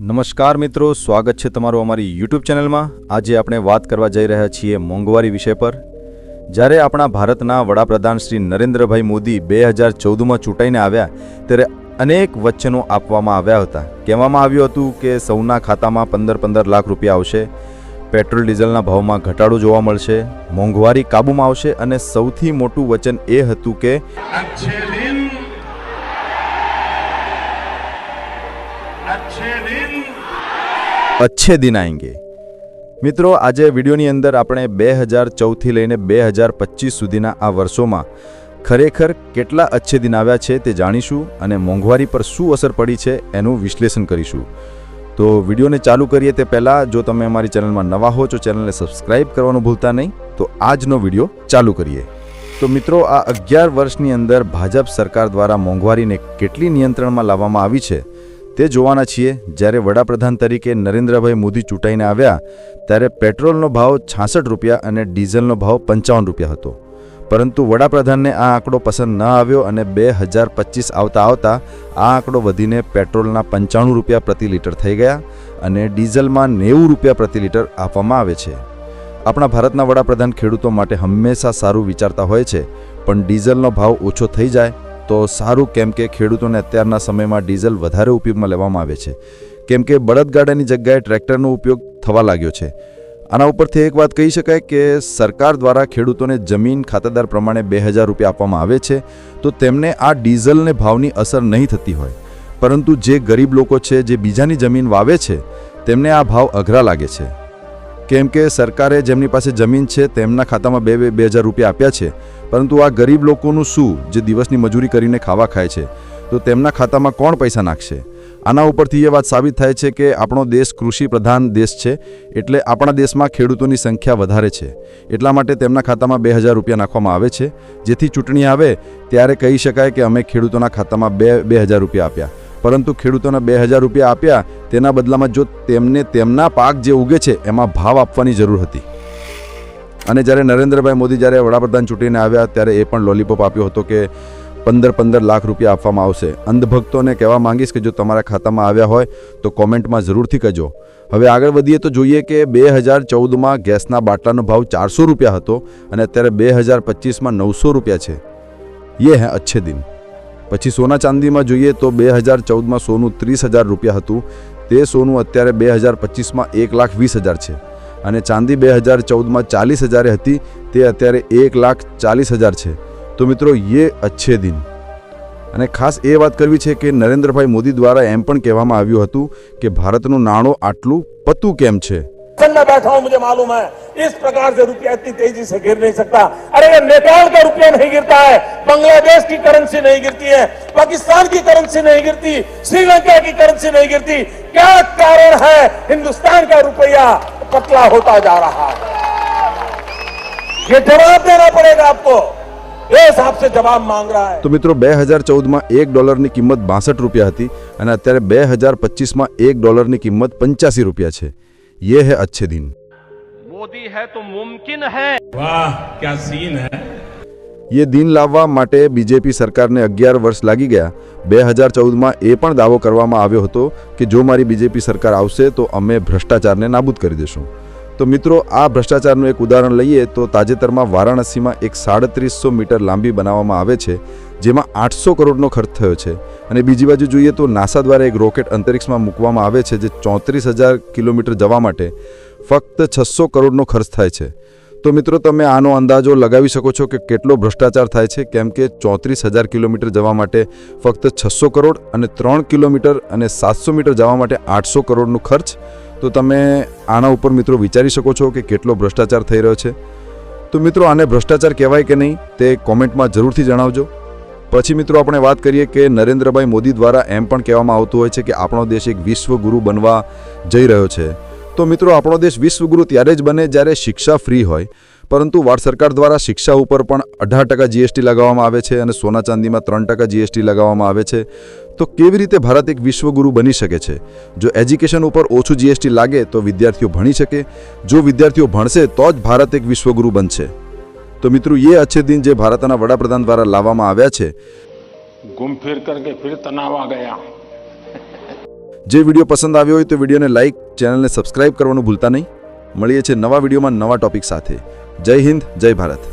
નમસ્કાર મિત્રો, સ્વાગત છે તમારું અમારી યુટ્યુબ ચેનલમાં. આજે આપણે વાત કરવા જઈ રહ્યા છીએ મોંઘવારી વિષય પર. જ્યારે આપણા ભારતના વડાપ્રધાન શ્રી નરેન્દ્રભાઈ મોદી બે હજાર ચૌદમાં ચૂંટાઈને આવ્યા, ત્યારે અનેક વચનો આપવામાં આવ્યા હતા. કહેવામાં આવ્યું હતું કે સૌના ખાતામાં પંદર પંદર લાખ રૂપિયા આવશે, પેટ્રોલ ડીઝલના ભાવમાં ઘટાડો જોવા મળશે, મોંઘવારી કાબૂમાં આવશે અને સૌથી મોટું વચન એ હતું કે અચ્છે દિન अच्छे મિત્રો આજે વિડીયોની અંદર આપણે બે હજાર ચૌદથી લઈને બે હજાર પચીસ સુધીના આ વર્ષોમાં ખરેખર કેટલા અચ્છે દિન આવ્યા છે તે જાણીશું અને મોંઘવારી પર શું અસર પડી છે એનું વિશ્લેષણ કરીશું તો વિડીયોને ચાલુ કરીએ તે પહેલાં જો તમે અમારી ચેનલમાં નવા હો તો ચેનલને સબસ્ક્રાઇબ કરવાનું ભૂલતા નહીં તો આજનો વીડિયો ચાલુ કરીએ તો મિત્રો આ અગિયાર વર્ષની અંદર ભાજપ સરકાર દ્વારા મોંઘવારીને કેટલી નિયંત્રણમાં લાવવામાં આવી છે તે જોવાના છીએ. જ્યારે વડાપ્રધાન તરીકે નરેન્દ્રભાઈ મોદી ચૂંટાઈને આવ્યા, ત્યારે પેટ્રોલનો ભાવ છાસઠ રૂપિયા અને ડીઝલનો ભાવ પંચાવન રૂપિયા હતો. પરંતુ વડાપ્રધાનને આ આંકડો પસંદ ન આવ્યો અને બે હજાર પચીસ આવતા આવતા આ આંકડો વધીને પેટ્રોલના પંચાણું રૂપિયા પ્રતિ લીટર થઈ ગયા અને ડીઝલમાં નેવું રૂપિયા પ્રતિ લીટર આપવામાં આવે છે. આપણા ભારતના વડાપ્રધાન ખેડૂતો માટે હંમેશા સારું વિચારતા હોય છે, પણ ડીઝલનો ભાવ ઓછો થઈ જાય તો સારું, કેમ કે ખેડૂતોને અત્યારના સમયમાં ડીઝલ વધારે ઉપયોગમાં લેવામાં આવે છે. કેમ કે બળદગાડાની જગ્યાએ ટ્રેક્ટરનો ઉપયોગ થવા લાગ્યો છે. આના ઉપરથી એક વાત કહી શકાય કે સરકાર દ્વારા ખેડૂતોને જમીન ખાતેદાર પ્રમાણે બે હજાર રૂપિયા આપવામાં આવે છે, તો તેમને આ ડીઝલને ભાવની અસર નહીં થતી હોય. પરંતુ જે ગરીબ લોકો છે, જે બીજાની જમીન વાવે છે, તેમને આ ભાવ અઘરા લાગે છે. કેમ કે સરકારે જેમની પાસે જમીન છે, તેમના ખાતામાં બે બે બે હજાર રૂપિયા આપ્યા છે. પરંતુ આ ગરીબ લોકોનું શું, જે દિવસની મજૂરી કરીને ખાવા ખાય છે? તો તેમના ખાતામાં કોણ પૈસા નાખશે? આના ઉપરથી એ વાત સાબિત થાય છે કે આપણો દેશ કૃષિ પ્રધાન દેશ છે, એટલે આપણા દેશમાં ખેડૂતોની સંખ્યા વધારે છે. એટલા માટે તેમના ખાતામાં બે હજાર રૂપિયા નાખવામાં આવે છે. જેથી ચૂંટણી આવે, ત્યારે કહી શકાય કે અમે ખેડૂતોના ખાતામાં બે બે હજાર રૂપિયા આપ્યા. પરંતુ ખેડૂતોને બે હજાર રૂપિયા આપ્યા તેના બદલામાં જો તેમને તેમના પાક જે ઉગે છે એમાં ભાવ આપવાની જરૂર હતી. અને જ્યારે નરેન્દ્રભાઈ મોદી જ્યારે વડાપ્રધાન ચૂંટીને આવ્યા ત્યારે એ પણ લોલીપોપ આપ્યો હતો કે પંદર પંદર લાખ રૂપિયા આપવામાં આવશે. અંધભક્તોને કહેવા માંગીશ કે જો તમારા ખાતામાં આવ્યા હોય તો કોમેન્ટમાં જરૂરથી કહેજો. હવે આગળ વધીએ તો જોઈએ કે બે હજાર ચૌદમાં ગેસના બાટલાનો ભાવ ચારસો રૂપિયા હતો અને અત્યારે બે હજાર પચીસમાં નવસો રૂપિયા છે. યે હે અચ્છે દિન. પછી સોના ચાંદીમાં જોઈએ તો બે હજાર ચૌદમાં સોનું ત્રીસ હજાર રૂપિયા હતું. તે સોનું અત્યારે બે હજાર પચીસમાં એક લાખ વીસ હજાર છે. અને ચાંદી બે હજાર ચૌદમાં ચાલીસ હજારે હતી. તે અત્યારે એક લાખ ચાલીસ હજાર છે. તો મિત્રો, યે અચ્છે દિન. અને ખાસ એ વાત કરવી છે કે નરેન્દ્રભાઈ મોદી દ્વારા એમ પણ કહેવામાં આવ્યું હતું કે ભારતનું નાણું આટલું પતું કેમ છે? બેઠા હું મુજે માલુમ હૈ. इस प्रकार से रुपया इतनी तेजी से गिर नहीं सकता अरे ये नेपाल का रुपया नहीं गिरता है बांग्लादेश की करेंसी नहीं गिरती है पाकिस्तान की करेंसी नहीं गिरती श्रीलंका की करेंसी नहीं गिरती क्या कारण है हिंदुस्तान का रुपया पतला होता जा रहा है ये जवाब देना पड़ेगा आपको देश आपसे जवाब मांग रहा है તો મિત્રો બે હજાર ચૌદમાં એક ડોલરની કિંમત બાસઠ રૂપિયા હતી અને અત્યારે બે હજાર પચીસમાં એક ડોલરની કિંમત પંચ્યાસી રૂપિયા છે યે હે અચ્છે દિન મોદી હે તો મુમકિન હૈ વાહ ક્યા સીન હે યે દિન લાવવા માટે બીજેપી સરકારને અગિયાર વર્ષ લાગી ગયા બે હજાર ચૌદમાં એ પણ દાવો કરવામાં આવ્યો હતો કે જો મારી બીજેપી સરકાર આવશે તો અમે ભ્રષ્ટાચારને નાબૂદ કરી દેશું તો મિત્રો આ ભ્રષ્ટાચારનું એક ઉદાહરણ લઈએ તો તાજેતરમાં વારાણસીમાં એક સાડત્રીસો મીટર લાંબી બનાવવામાં આવે છે જેમાં આઠસો કરોડનો ખર્ચ થયો છે. અને બીજી બાજુ જોઈએ તો નાસા દ્વારા એક રોકેટ અંતરિક્ષમાં મૂકવામાં આવે છે જે ચોત્રીસ હજાર કિલોમીટર જવા માટે ફક્ત છસો કરોડનો ખર્ચ થાય છે. તો મિત્રો, તમે આનો અંદાજો લગાવી શકો છો કે કેટલો ભ્રષ્ટાચાર થાય છે? કેમ કે ચોત્રીસ હજાર કિલોમીટર જવા માટે ફક્ત છસો કરોડ અને ત્રણ કિલોમીટર અને સાતસો મીટર જવા માટે આઠસો કરોડનું ખર્ચ. તો તમે આના ઉપર મિત્રો વિચારી શકો છો કે કેટલો ભ્રષ્ટાચાર થઈ રહ્યો છે. તો મિત્રો, આને ભ્રષ્ટાચાર કહેવાય કે નહીં તે કોમેન્ટમાં જરૂરથી જણાવજો. પછી મિત્રો, આપણે વાત કરીએ કે નરેન્દ્રભાઈ મોદી દ્વારા એમ પણ કહેવામાં આવતું હોય છે કે આપણો દેશ એક વિશ્વગુરુ બનવા જઈ રહ્યો છે. તો મિત્રો આપણો દેશ વિશ્વગુરુ ત્યારે જ બને જ્યારે શિક્ષા ફ્રી હોય. પરંતુ વાર સરકાર દ્વારા શિક્ષા ઉપર પણ અઢાર ટકા જીએસટી લગાવવામાં આવે છે અને સોના ચાંદીમાં ત્રણ ટકા જીએસટી લગાવવામાં આવે છે. તો કેવી રીતે ભારત એક વિશ્વગુરુ બની શકે છે? જો એજ્યુકેશન ઉપર ઓછું જીએસટી લાગે તો વિદ્યાર્થીઓ ભણી શકે. જો વિદ્યાર્થીઓ ભણશે તો જ ભારત એક વિશ્વગુરુ બનશે. તો મિત્રો એ અચ્છે દિન જે ભારતના વડાપ્રધાન દ્વારા લાવવામાં આવ્યા છે. ગુમ ફિર કરકે ફિર તનાવા ગયા. જે વીડિયો પસંદ આવ્યો હોય તો વિડીયોને લાઈક ચેનલને સબસ્ક્રાઇબ કરવાનું ભૂલતા નહીં. મળીએ છીએ નવા વિડીયોમાં નવા ટોપિક સાથે. જય હિન્દ, જય ભારત.